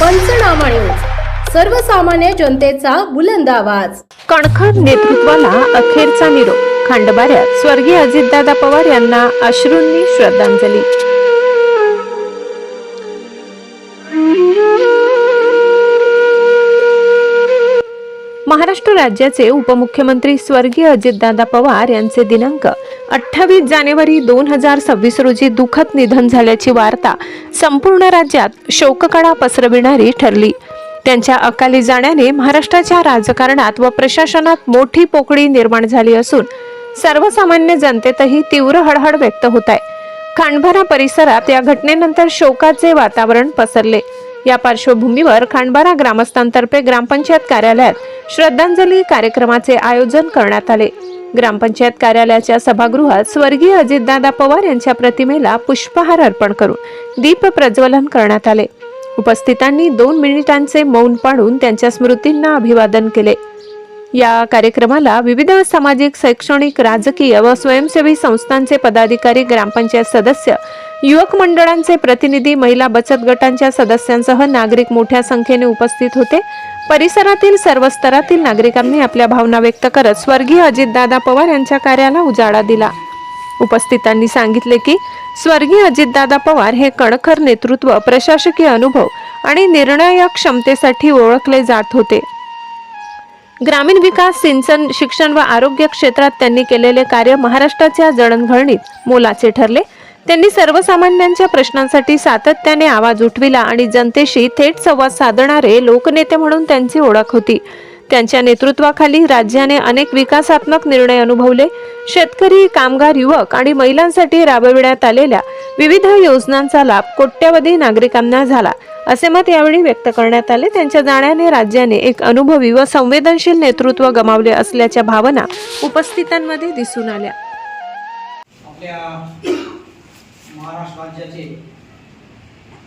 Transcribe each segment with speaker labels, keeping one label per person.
Speaker 1: पंचनामा न्यूज. सर्वसामान्य जनतेचा बुलंद आवाज.
Speaker 2: कणखर नेतृत्वाला अखेरचा निरोप. खांडबाऱ्यात स्वर्गीय अजितदादा पवार यांना अश्रूंनी श्रद्धांजली. महाराष्ट्र राज्याचे उपमुख्यमंत्री स्वर्गीय अजितदादा पवार यांचे दिनांक अठ्ठावीस जानेवारी दोन हजार सव्वीस रोजी दुःखद निधन झाल्याची वार्ता संपूर्ण राज्यात शोककळा पसरविणारी ठरली. त्यांच्या अकाली जाण्याने महाराष्ट्राच्या राजकारणात व प्रशासनात मोठी पोकळी निर्माण झाली असून सर्वसामान्य जनतेतही तीव्र हळहळ व्यक्त होत आहे. खांडभारा परिसरात या घटनेनंतर शोकाचे वातावरण पसरले. या पार्श्वभूमीवर खांडबारा ग्रामस्थांतर्फे ग्रामपंचायत कार्यालयात श्रद्धांजली कार्यक्रमाचे आयोजन करण्यात आले. ग्रामपंचायत कार्यालयाच्या सभागृहात स्वर्गीय अजितदादा पवार यांच्या प्रतिमेला पुष्पहार अर्पण करून दीप प्रज्वलन करण्यात आले. उपस्थितांनी दोन मिनिटांचे मौन पाडून त्यांच्या स्मृतींना अभिवादन केले. या कार्यक्रमाला विविध सामाजिक शैक्षणिक राजकीय व स्वयंसेवी संस्थांचे पदाधिकारी ग्रामपंचायत सदस्य युवक मंडळांचे प्रतिनिधी महिला बचत गटांच्या सदस्यांसह नागरिक मोठ्या संख्येने उपस्थित होते. परिसरातील सर्व स्तरातील नागरिकांनी आपल्या भावना व्यक्त करत स्वर्गीय अजितदादा पवार यांच्या कार्याला उजाळा दिला. उपस्थितांनी सांगितले की स्वर्गीय अजितदादा पवार हे कणखर नेतृत्व प्रशासकीय अनुभव आणि निर्णय क्षमतेसाठी ओळखले जात होते. ग्रामीण विकास सिंचन शिक्षण व आरोग्य क्षेत्रात त्यांनी केलेले कार्य महाराष्ट्राच्या जडणघडणीत मोलाचे ठरले. त्यांनी सर्वसामान्यांच्या प्रश्नांसाठी सातत्याने आवाज उठविला आणि जनतेशी थेट संवाद साधणारे लोकनेते म्हणून त्यांची ओळख होती. त्यांच्या नेतृत्वाखाली राज्याने अनेक विकासात्मक निर्णय अनुभवले. शेतकरी कामगार युवक आणि महिलांसाठी राबविण्यात आलेल्या विविध योजनांचा लाभ कोट्यवधी नागरिकांना झाला असे मत यावेळी व्यक्त करण्यात आले. त्यांच्या जाण्याने राज्याने एक अनुभवी व संवेदनशील नेतृत्व गमावले असल्याच्या भावना उपस्थितांमध्ये दिसून आल्या.
Speaker 3: आपल्या महाराष्ट्र राज्याचे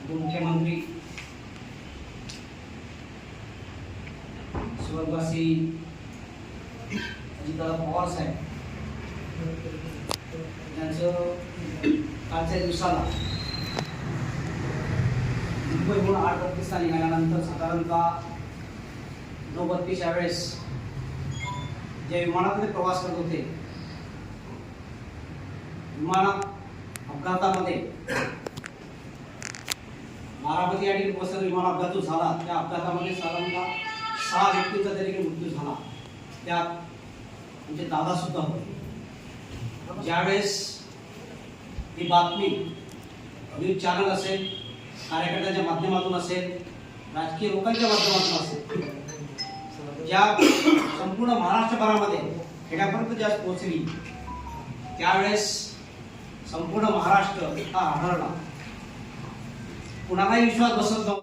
Speaker 3: मुख्यमंत्री स्वर्गवासी अजितदादा पवार साहेब. यांचं कालच्या दिवसाला मुंबईहून आठ बत्तीसला निघाल्यानंतर साधारणतः नऊ बत्तीसच्या यावेळेस जे विमानातले प्रवास करत होते विमानात अपघातामध्ये. बारामती आणि बसर विमान अपघात जो झाला. त्या अपघातामध्ये साधारणतः सहा व्यक्तींचा तरी मृत्यू झाला. त्यात म्हणजे दादा सुद्धा होते. ज्यावेळेस ही बातमी न्यूज चॅनल असेल कार्यकर्त्यांच्या माध्यमातून असेल राजकीय लोकांच्या माध्यमातून असेल ज्या संपूर्ण महाराष्ट्रभरामध्ये खेड्यापर्यंत ज्या पोहोचली त्यावेळेस संपूर्ण महाराष्ट्र हा आढळला. कुणालाही विश्वास बसत नव्हता.